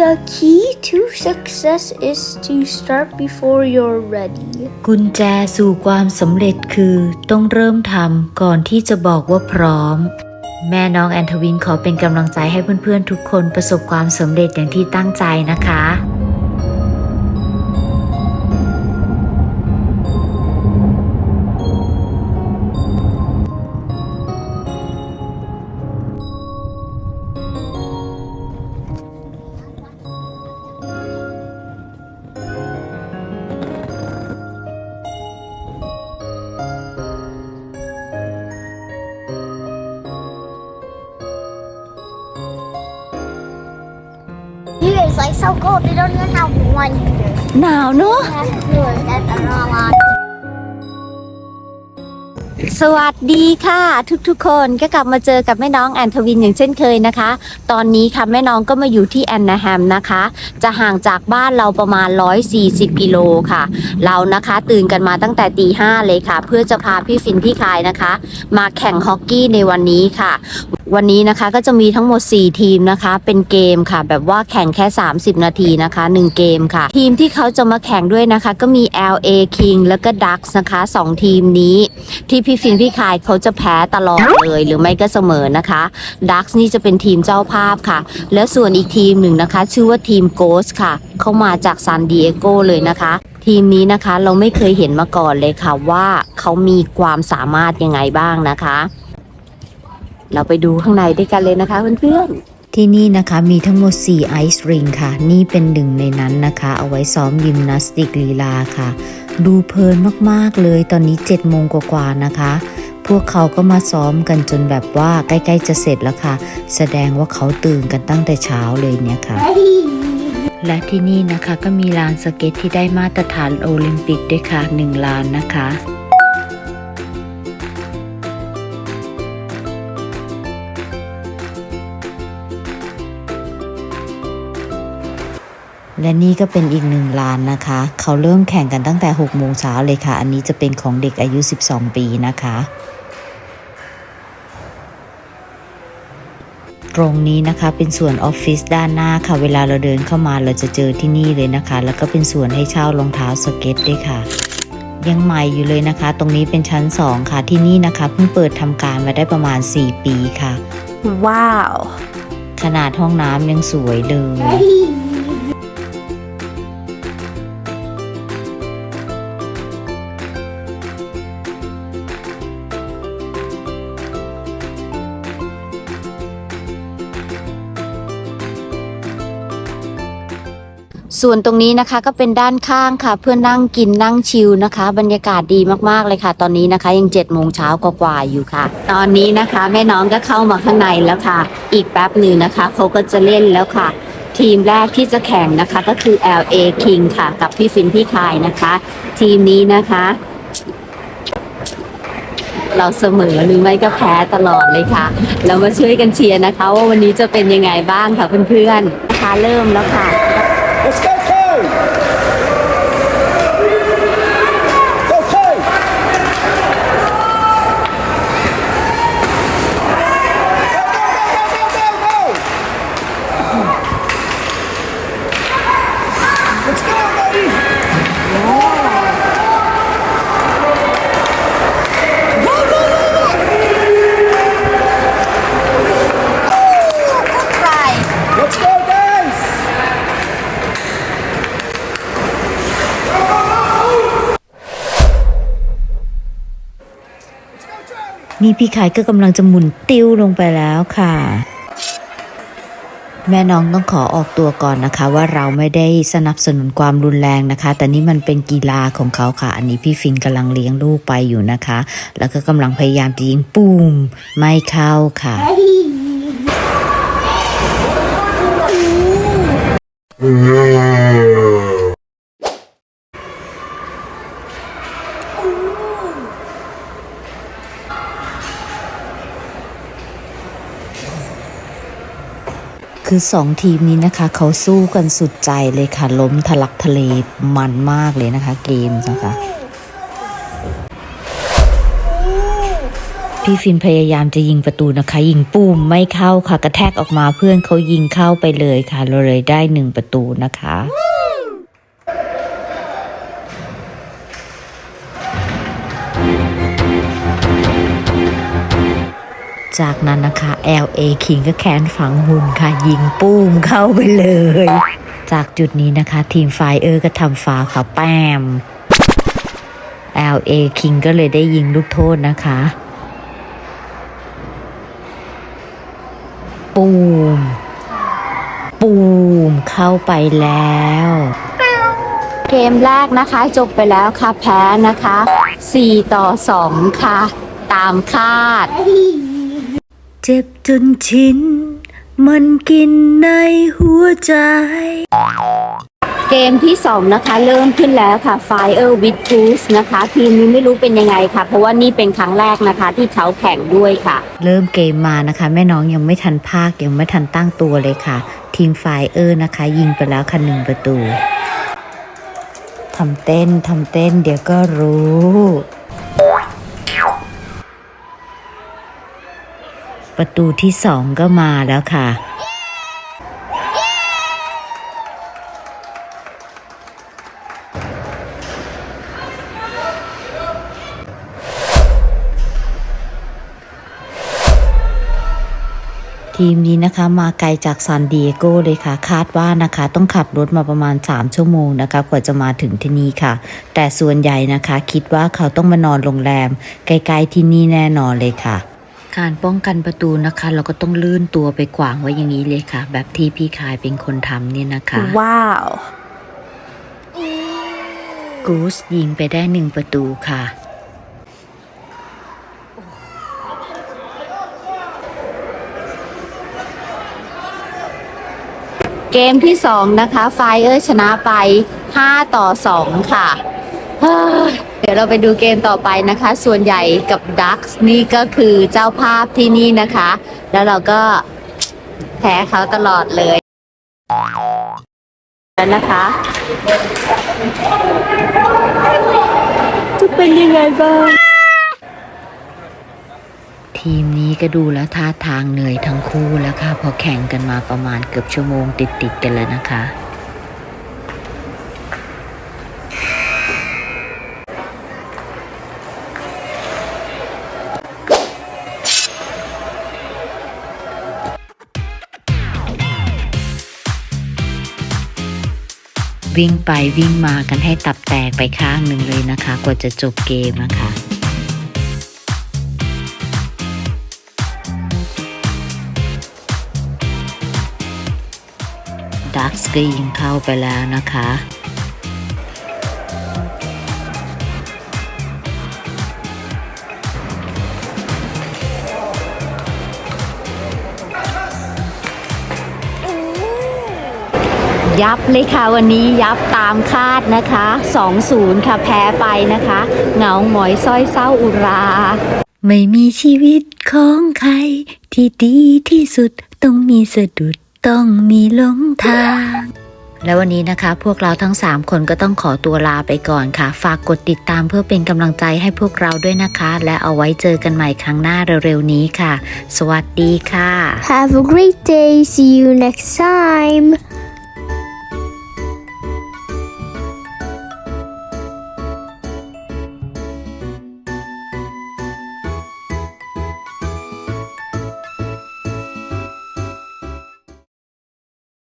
The key to success is to start before you're ready. กุญแจสู่ความสำเร็จคือต้องเริ่มทำก่อนที่จะบอกว่าพร้อม แม่น้องแอนทวินขอเป็นกำลังใจให้เพื่อนๆทุกคนประสบความสำเร็จอย่างที่ตั้งใจนะคะ Here is like so cold. They don't even have one here. หนาวเนอะ That's good. That's a lot. สวัสดีค่ะทุกๆคนก็กลับมาเจอกับแม่น้องแอนทวินอย่างเช่นเคยนะคะ ตอนนี้ค่ะแม่น้องก็มาอยู่ที่แอนนาแฮมนะคะ จะห่างจากบ้านเราประมาณ 140 กิโลค่ะ เรานะคะตื่นกันมาตั้งแต่ตีห้าเลยค่ะ เพื่อจะพาพี่ฟินพี่คายนะคะ มาแข่งฮอกกี้ในวันนี้ค่ะวันนี้นะคะก็จะมีทั้งหมด 4 ทีมนะคะ เป็นเกมค่ะ แบบว่าแข่งแค่ 30 นาทีนะคะ 1 เกมค่ะ ทีมที่เขาจะมาแข่งด้วยนะคะ ก็มี LA King แล้วก็ Ducks นะคะ 2 ทีมนี้ที่พี่ฟินพี่คายเขาจะแพ้ตลอดเลย หรือไม่ก็เสมอนะคะ Ducks นี่จะเป็นทีมเจ้าภาพค่ะ แล้วส่วนอีกทีมหนึ่งนะคะ ชื่อว่าทีม Ghost ค่ะ เขามาจากซานดิเอโกเลยนะคะ ทีมนี้นะคะเราไม่เคยเห็นมาก่อนเลยค่ะว่าเขามีความสามารถยังไงบ้างนะคะ เราไปดูข้างในด้วยกันเลยนะคะเพื่อนๆ ที่นี่นะคะมีทั้งหมด 4 ไอซ์ริงค่ะ นี่เป็นหนึ่งในนั้นนะคะ เอาไว้ซ้อมยิมนาสติกลีลาค่ะ ดูเพลินมากๆเลยตอนนี้7โมงกว่าๆนะคะ พวกเขาก็มาซ้อมกันจนแบบว่าใกล้ๆจะเสร็จแล้วค่ะ แสดงว่าเขาตื่นกันตั้งแต่เช้าเลยเนี่ยค่ะ และที่นี่นะคะก็มีลานสเก็ตที่ได้มาตรฐานโอลิมปิกด้วยค่ะ1ลานนะคะ และนี่ก็เป็นอีกหนึ่งลานนะคะ เขาเริ่มแข่งกันตั้งแต่6โมงเช้าเลยค่ะ อันนี้จะเป็นของเด็กอายุ 12 ปีนะคะ ตรงนี้นะคะเป็นส่วนออฟฟิศด้านหน้าค่ะ เวลาเราเดินเข้ามาเราจะเจอที่นี่เลยนะคะ แล้วก็เป็นส่วนให้เช่ารองเท้าสเก็ตด้วยค่ะ ยังใหม่อยู่เลยนะคะ ตรงนี้เป็นชั้น 2 ค่ะ ที่นี่นะคะเพิ่งเปิดทำการมาได้ประมาณ 4 ปีค่ะ ว้าว ขนาดห้องน้ำยังสวยเลย ส่วนตรงนี้นะคะก็เป็นด้านข้างค่ะ เพื่อนั่งกินนั่งชิลนะคะ บรรยากาศดีมากๆเลยค่ะ ตอนนี้นะคะยัง7จ็ดโมงเช้ากว่าๆอยู่ค่ะ ตอนนี้นะคะ แม่น้องก็เข้ามาข้างในแล้วค่ะ อีกแป๊บหนึ่งนะคะเขาก็จะเล่นแล้วค่ะ ทีมแรกที่จะแข่งนะคะก็คือ LA King ค่ะ กับพี่ฟินพี่คายนะคะ ทีมนี้นะคะ เราเสมอหรือไม่ก็แพ้ตลอดเลยค่ะ เรามาช่วยกันเชียร์นะคะ ว่าวันนี้จะเป็นยังไงบ้างค่ะเพื่อนๆนะคะเริ่มแล้วค่ะ นี่พี่ขายก็กำลังจะหมุนติ้วลงไปแล้วค่ะ แม่น้องต้องขอออกตัวก่อนนะคะ ว่าเราไม่ได้สนับสนุนความรุนแรงนะคะ แต่นี่มันเป็นกีฬาของเขาค่ะ อันนี้พี่ฟินกำลังเลี้ยงลูกไปอยู่นะคะ แล้วก็กำลังพยายามจะยิงปุ้มไม่เข้าค่ะ คือสองทีมนี้นะคะ เขาสู้กันสุดใจเลยค่ะ ล้มทะลักทะเลมันมากเลยนะคะ เกมนะคะพี่ที่ฟินพยายามจะยิงประตูนะคะ ยิงปุ่มไม่เข้าค่ะ กระแทกออกมาเพื่อนเขายิงเข้าไปเลยค่ะ เราเลยได้หนึ่งประตูนะคะ จากนั้นนะคะ LA King ก็แค้นฝังหุ่นค่ะ ยิงปุ้มเข้าไปเลย จากจุดนี้นะคะ ทีมไฟเออร์ก็ทำฟาวค่ะแปม LA King ก็เลยได้ยิงลูกโทษนะคะ ปูม ปูมเข้าไปแล้ว เกมแรกนะคะจบไปแล้วค่ะแพ้นะคะ 4 ต่อ 2 ค่ะ ตามคาด จ็บจนชิน มันกินในหัวใจ เกมที่ 2 นะคะ เริ่มขึ้นแล้วค่ะ Fire with Goose นะคะ ทีมนี้ไม่รู้เป็นยังไงค่ะ เพราะว่านี่เป็นครั้งแรกนะคะ ที่เขาแข่งด้วยค่ะ เริ่มเกมมานะคะ แม่น้องยังไม่ทันภาค ยังไม่ทันตั้งตัวเลยค่ะ ทีม Fire นะคะ ยิงไปแล้วค่ะหนึ่งประตูทำเต้นทำเต้นเดี๋ยวก็รู้ ประตูที่สองก็มาแล้วค่ะ ทีมนี้นะคะมาไกลจากซานดิเอโกเลยค่ะ คาดว่านะคะต้องขับรถมาประมาณ 3 ชั่วโมงนะคะกว่าจะมาถึงที่นี่ค่ะ แต่ส่วนใหญ่นะคะคิดว่าเขาต้องมานอนโรงแรม ใกล้ๆที่นี่แน่นอนเลยค่ะ การป้องกันประตูนะคะ เราก็ต้องลื่นตัวไปขวางไว้อย่างนี้เลยค่ะ แบบที่พี่คายเป็นคนทำเนี่ยนะคะ ว้าว กูสยิงไปได้หนึ่งประตูค่ะ เกมที่2นะคะ ไฟเออร์ชนะไป 5 ต่อ 2 ค่ะ เฮ้ยเดี๋ยวเราไปดูเกมต่อไปนะคะ ส่วนใหญ่กับดักส์นี่ก็คือเจ้าภาพที่นี่นะคะ แล้วเราก็แพ้เขาตลอดเลยแล้วนะคะ จะเป็นยังไงบ้างทีมนี้ก็ดูแล้วท่าทางเหนื่อยทั้งคู่แล้วค่ะเพอแข่งกันมาประมาณเกือบชั่วโมงติดๆกันแล้วนะคะ วิ่งไปวิ่งมากันให้ตับแตกไปข้างหนึ่งเลยนะคะ กว่าจะจบเกมนะคะดักส์ก็ยิงเข้าไปแล้วนะคะ ยับเลยค่ะวันนี้ยับตามคาดนะคะ 2-0 ค่ะแพ้ไปนะคะ เหงาหงอยส้อยเศร้าอุรา ไม่มีชีวิตของใคร ที่ดีที่สุดต้องมีสะดุดต้องมีหลงทาง แล้ววันนี้นะคะ พวกเราทั้ง 3 คนก็ต้องขอตัวลาไปก่อนค่ะ ฝากกดติดตามเพื่อเป็นกำลังใจให้พวกเราด้วยนะคะ และเอาไว้เจอกันใหม่ครั้งหน้าเร็วๆนี้ค่ะ สวัสดีค่ะ Have a great day. See you next time.